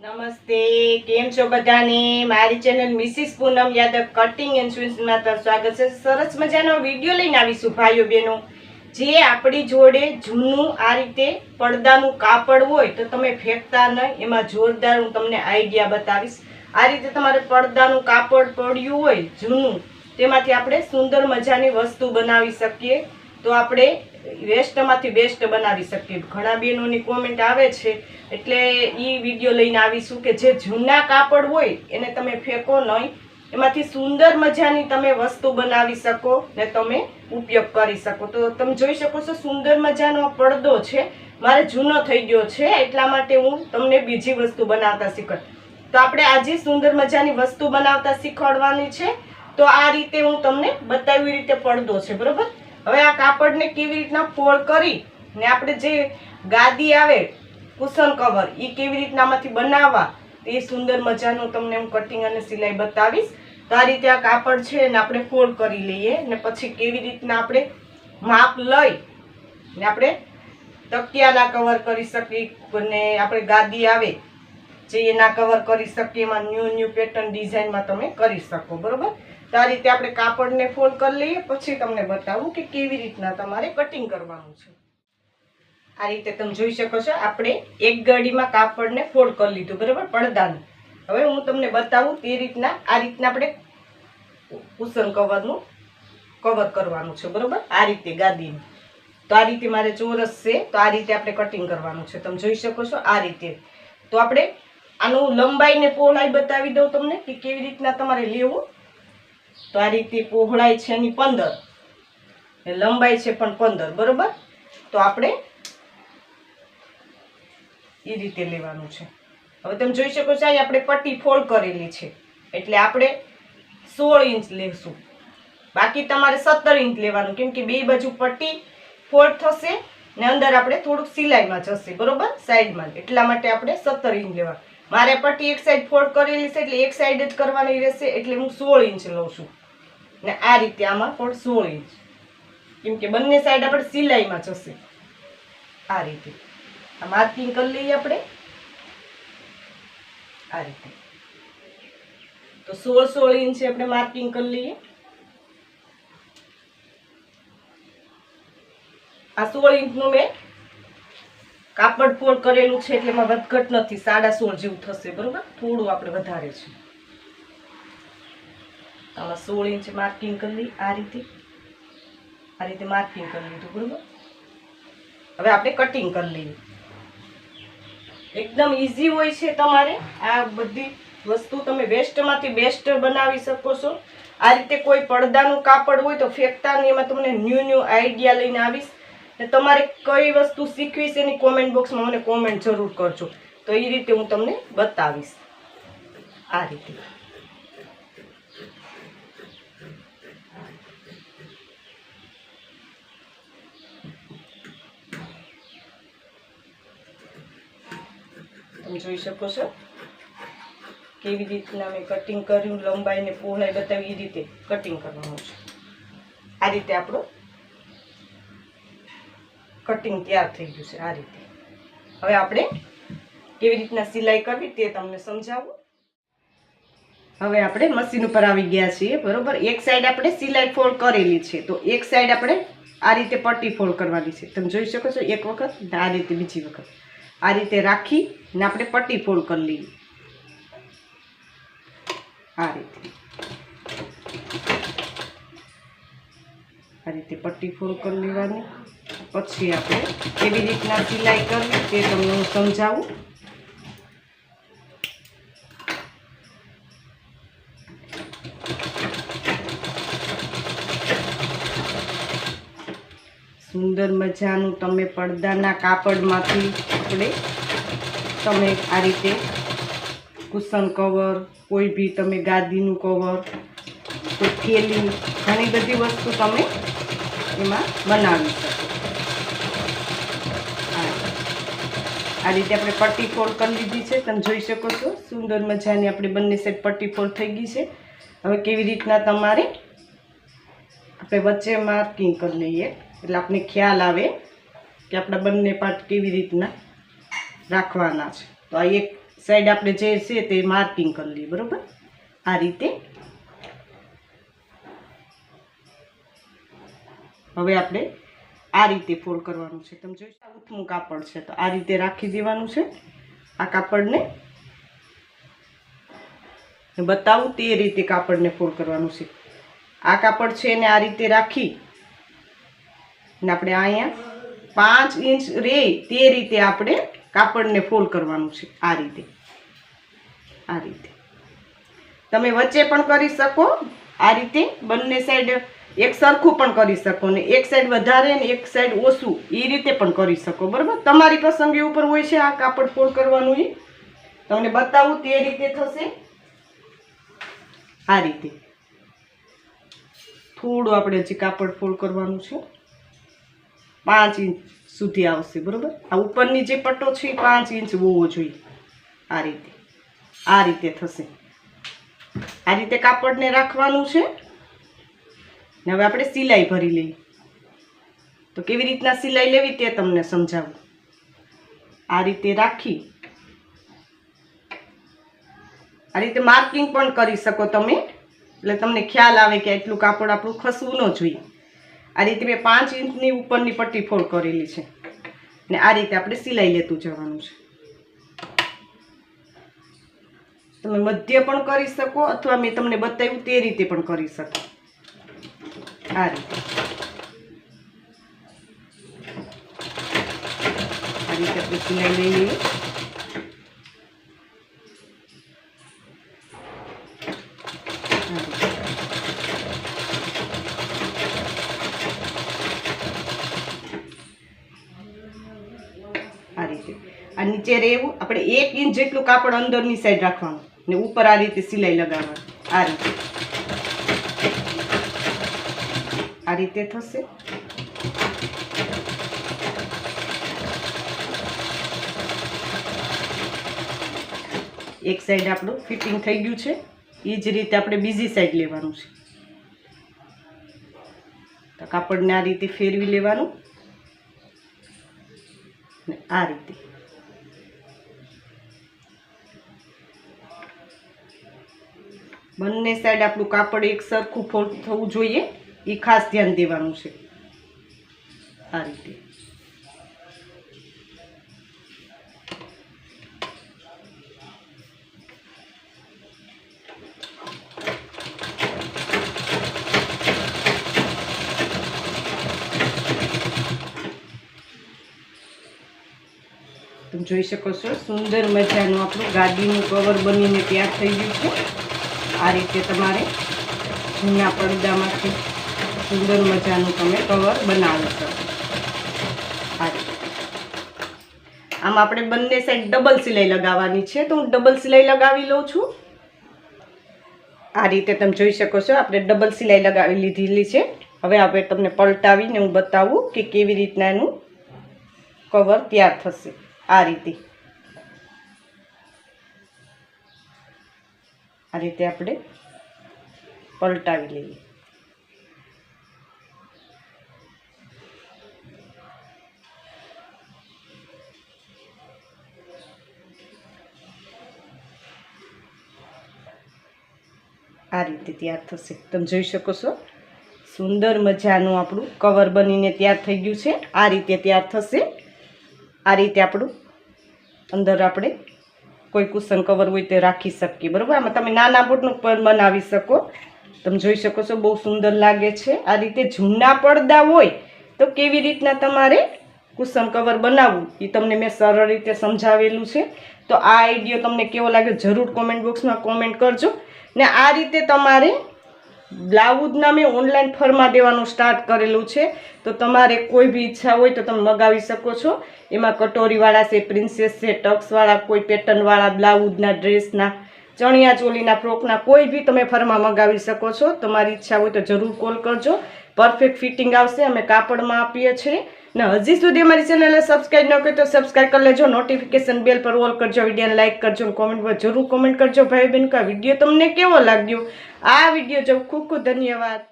નમસ્તે, કેમ છો બધાને? મારી channel Mrs Poonam Yadav cutting and સ્વિન્સમાં સ્વાગત છે. સરસ મજાનો વીડિયો લઈને આવીશું, ભાઈઓ બહેનો. જે આપણી જોડે જૂનું આ રીતે પડદાનું કાપડ હોય તો તમે ફેંકતા નહીં. એમાં જોરદાર હું તમને આઈડિયા બતાવીશ. આ રીતે તમારે પડદાનું કાપડ પડ્યું હોય, જૂનું, તેમાંથી આપણે સુંદર મજાની વસ્તુ બનાવી શકીએ. તો આપણે વેસ્ટમાંથી બેસ્ટ બનાવી શકીએ. ઘણા બહેનોની કોમેન્ટ આવે છે, એટલે એ વીડિયો લઈને આવીશું કે જે જૂના કાપડ હોય, એને તમે ફેંકો નહીં. એમાંથી સુંદર મજાની તમે વસ્તુ બનાવી શકો ને તમે ઉપયોગ કરી શકો. તો તમે જોઈ શકો છો સુંદર મજાનો પડદો છે. મારે જૂનો થઈ ગયો છે, એટલા માટે હું તમને બીજી વસ્તુ બનાવતા શીખવાડ. તો આપણે આજે સુંદર મજાની વસ્તુ બનાવતા શીખવાડવાની છે. તો આ રીતે હું તમને બતાવી રીતે પડદો છે, બરોબર? હવે આ કાપડને કેવી રીતના ફોલ્ડ કરી ને આપણે જે ગાદી આવે, કુશન કવર એ કેવી રીતના આમાંથી બનાવવા એ સુંદર મજાનું તમને હું કટિંગ અને સિલાઈ બતાવીશ. તો આ રીતે આ કાપડ છે ને આપણે ફોલ્ડ કરી લઈએ ને પછી કેવી રીતના આપણે માપ લઈ ને આપણે તકિયાના કવર કરી શકીએ ને આપણે ગાદી આવે, જે એના કવર કરી શકીએ, એમાં ન્યૂ ન્યૂ પેટર્ન ડિઝાઇનમાં તમે કરી શકો, બરોબર? તો આ રીતે આપણે કાપડને ફોલ્ડ કરી લઈએ, પછી તમને બતાવું કે કેવી રીતના તમારે કટિંગ કરવાનું છે. આ રીતે તમે જોઈ શકો છો, આપણે એક ગાડીમાં કાપડને ફોલ્ડ કરી લીધું, બરાબર? પડદાનું. હવે હું તમને બતાવું તે રીતના, આ રીતના આપણે કુશન કવરનું કવર કરવાનું છે, બરાબર? આ રીતે ગાદીનું. તો આ રીતે મારે ચોરસ છે, તો આ રીતે આપણે કટિંગ કરવાનું છે. તમે જોઈ શકો છો આ રીતે. તો આપણે આનું લંબાઈને પહોળાઈ બતાવી દઉં તમને કે કેવી રીતના તમારે લેવું. તો આ રીતે પહોળાઈ છે એની પંદર. લંબાઈ છે પણ પંદર, બરોબર? તો આપણે એ રીતે લેવાનું છે. હવે તમે જોઈ શકો છો, અહીં આપણે પટ્ટી ફોલ્ડ કરેલી છે. એટલે આપણે સોળ ઇંચ લેશું. બાકી તમારે સત્તર ઇંચ લેવાનું, કેમ કે બે બાજુ પટ્ટી ફોલ્ડ થશે ને અંદર આપણે થોડુંક સિલાઈમાં જશે, બરોબર? સાઈડમાં. એટલા માટે આપણે સત્તર ઇંચ લેવા મારે પટ્ટી એક સાઈડ ફોલ્ડ કરેલી છે એટલે એક સાઈડ જ કરવાની રહેશે એટલે હું સોળ ઇંચ લઉં છું. ને આ રીતે આમાં ફોલ્ડ સોળ ઇંચ કેમ કે બંને સાઈડ આપણે સિલાઈમાં જશે આ રીતે. આ માર્કિંગ કરી લઈએ આપણે. આ રીતે. તો સોળ સોળ ઇંચ આપણે માર્કિંગ કરી લઈએ. આ સોળ ઇંચનું મેં કાપડ ફોલ્ડ કરેલું છે એટલે એમાં વધઘટ નથી, સાડા સોળ જેવું થશે, બરોબર? થોડું આપણે વધારે છે. આમાં સોળ ઇંચ માર્કિંગ કરી લઈ આ રીતે. આ રીતે માર્કિંગ કરી લીધું, બરોબર? હવે આપણે કટિંગ કરી લઈએ. એકદમ ઇઝી હોય છે તમારે આ બધી વસ્તુ. તમે વેસ્ટમાંથી બેસ્ટ બનાવી શકો છો. આ રીતે કોઈ પડદાનું કાપડ હોય તો ફેંકતા નહીં, એમાં તમને ન્યૂ ન્યૂ આઈડિયા લઈને આવીશ. ને તમારે કઈ વસ્તુ શીખવી છે એની કોમેન્ટ બોક્સમાં મને કોમેન્ટ જરૂર કરજો. તો એ રીતે હું તમને બતાવીશ. આ રીતે. તમે જોઈ શકો છો કેવી રીતના મેં કટિંગ કર્યું લંબાઈ ને પહોળાઈ બતાવી એ રીતે કટિંગ કરવાનું છે. આ રીતે આપણું કટિંગ તૈયાર થઈ ગયું છે આ રીતે. હવે આપણે કેવી રીતના સિલાઈ કરવી તે તમને સમજાવું. હવે આપણે મશીન ઉપર આવી ગયા છીએ, બરોબર? એક સાઈડ આપણે સિલાઈ ફોલ્ડ કરેલી છે, તો એક સાઈડ આપણે આ રીતે પટ્ટી ફોલ્ડ કરવાની છે. તમે જોઈ શકો છો, એક વખત આ રીતે બીજી વખત. આ રીતે રાખી ને આપણે પટ્ટી ફોલ્ડ કરી લઈએ. આ રીતે. આ રીતે પટ્ટી ફોલ્ડ કરી લેવાની. પછી આપણે કેવી રીતના સિલાઈ કરવી તે તમને હું સમજાવું. સુંદર મજાનું તમે પડદાના કાપડમાંથી આપણે તમે આ રીતે કુશન કવર, કોઈ બી તમે ગાદીનું કવર કોઈ થેલી ઘણી બધી વસ્તુ તમે એમાં બનાવી શકો. આ રીતે આપણે પટ્ટી ફોલ્ડ કરી લીધી છે. તમે જોઈ શકો છો, સુંદર મજાની આપણે બંને સાઈડ પટ્ટી ફોલ્ડ થઈ ગઈ છે. હવે કેવી રીતના તમારે આપણે વચ્ચે માર્કિંગ કરી લઈએ. એટલે આપણે ખ્યાલ આવે કે આપણા બંને પાર્ટ કેવી રીતના રાખવાના છે. તો આ એક સાઈડ આપણે જે છે તે માર્કિંગ કરી લઈએ, બરાબર? આ રીતે. હવે આપણે આ રીતે ફોલ્ડ કરવાનું છે. તમે જોઈ ઉથમું કાપડ છે. તો આ રીતે રાખી દેવાનું છે. આ કાપડને બતાવું તે રીતે કાપડને ફોલ્ડ કરવાનું છે. આ કાપડ છે એને આ રીતે રાખી ને આપણે અહીંયા પાંચ ઇંચ રે તે રીતે આપણે કાપડને ફોલ્ડ કરવાનું છે. આ રીતે. આ રીતે. તમે વચ્ચે પણ કરી શકો. આ રીતે બંને સાઈડ એક સરખું પણ કરી શકો ને, એક સાઈડ વધારે ને એક સાઈડ ઓછું એ રીતે પણ કરી શકો, બરાબર? તમારી પસંદગી ઉપર હોય છે આ કાપડ ફોલ્ડ કરવાનું એ તમને બતાવું તે રીતે થશે. આ રીતે. થોડું આપણે હજી કાપડ ફોલ્ડ કરવાનું છે. પાંચ ઇંચ સુધી આવશે, બરાબર? આ ઉપરની જે પટ્ટો છે એ પાંચ ઇંચ હોવો જોઈએ. આ રીતે. આ રીતે થશે. આ રીતે કાપડને રાખવાનું છે. ને હવે આપણે સિલાઈ ભરી લઈએ. તો કેવી રીતના સિલાઈ લેવી તે તમને સમજાવું. આ રીતે રાખી. આ રીતે માર્કિંગ પણ કરી શકો તમે. એટલે તમને ખ્યાલ આવે કે એટલું કાપડ આપણું ખસવું ન જોઈએ. આ રીતે મેં પાંચ ઇંચની ઉપરની પટ્ટી ફોલ્ડ કરેલી છે. ને આ રીતે આપણે સિલાઈ લેતું જવાનું છે. તમે મધ્ય પણ કરી શકો અથવા મેં તમને બતાવ્યું તે રીતે પણ કરી શકો. આ રીતે આપણે સિલાઈ લઈ લઈએ. આ રીતે આ નીચે રહેવું. આપણે એક ઇંચ જેટલું કાપડ અંદરની સાઈડ રાખવાનું. ને ઉપર આ રીતે સિલાઈ લગાવવાનું. આ રીતે આ રીતે થશે. એક સાઈડ આપણું ફિટિંગ થઈ ગયું છે. એ જ રીતે આપણે બીજી સાઈડ લેવાનું છે. તો કાપડને આ રીતે ફેરવી લેવાનું. ને આ રીતે. બંને સાઈડ આપણું કાપડ એક સરખું ફોલ્ડ થવું જોઈએ. એ ખાસ ધ્યાન દેવાનું છે. આ રીતે. તમે જોઈ શકો છો, સુંદર મજાનું આપણું ગાડીનું કવર બનીને તૈયાર થઈ ગયું છે. આ રીતે તમારે જૂના પડદામાંથી સુંદર મજાનું તમે કવર બનાવો છો. આમ આપણે બંને સાઈડ ડબલ સિલાઈ લગાવવાની છે, તો હું ડબલ સિલાઈ લગાવી લઉં છું. આ રીતે તમે જોઈ શકો છો, આપણે ડબલ સિલાઈ લગાવી લીધેલી છે. હવે આપણે તમને પલટાવીને હું બતાવું કે કેવી રીતના એનું કવર તૈયાર થશે. આ રીતે. આ રીતે આપણે પલટાવી લઈએ. આ રીતે તૈયાર થશે. તમે જોઈ શકો છો. સુંદર મજાનું આપણું કવર બનીને તૈયાર થઈ ગયું છે. આ રીતે તૈયાર થશે. આ રીતે આપણું અંદર આપણે કોઈ કુશન કવર હોય તે રાખી શકીએ. બરાબર? આમાં તમે નાના બોટનું પણ બનાવી શકો. તમે જોઈ શકો છો બહુ સુંદર લાગે છે. આ રીતે જૂના પડદા હોય તો કેવી રીતના તમારે કુશન કવર બનાવવું? એ તમને મેં સરળ રીતે સમજાવેલું છે. તો આ આઈડિયો તમને કેવો લાગ્યો? જરૂર કોમેન્ટ બોક્સમાં કોમેન્ટ કરજો. ને આ રીતે તમારે બ્લાઉઝના મેં ઓનલાઈન ફરમા દેવાનું સ્ટાર્ટ કરેલું છે. તો તમારે કોઈ બી ઈચ્છા હોય તો તમે મગાવી શકો છો. એમાં કટોરીવાળા છે, પ્રિન્સેસ છે, ટક્સવાળા, કોઈ પેટર્નવાળા બ્લાઉઝના, ડ્રેસના ચણિયા ચોલીના ફ્રોકના કોઈ બી તમે ફરમાં મગાવી શકો છો. તમારી ઈચ્છા હોય તો જરૂર કોલ કરજો. પરફેક્ટ ફિટિંગ આવશે. અમે કાપડમાં આપીએ છીએ. ને હજી સુધી અમારી ચેનલને સબસ્ક્રાઈબ ન કરી તો સબસ્ક્રાઈબ કરી લેજો. નોટિફિકેશન બેલ પર ઓલ કરજો. વિડીયોને લાઇક કરજો કોમેન્ટ કોમેન્ટમાં જરૂર કોમેન્ટ કરજો. ભાઈ બહેન, કે વીડિયો તમને કેવો લાગ્યો? આ વીડિયો જો ખૂબ ખૂબ ધન્યવાદ.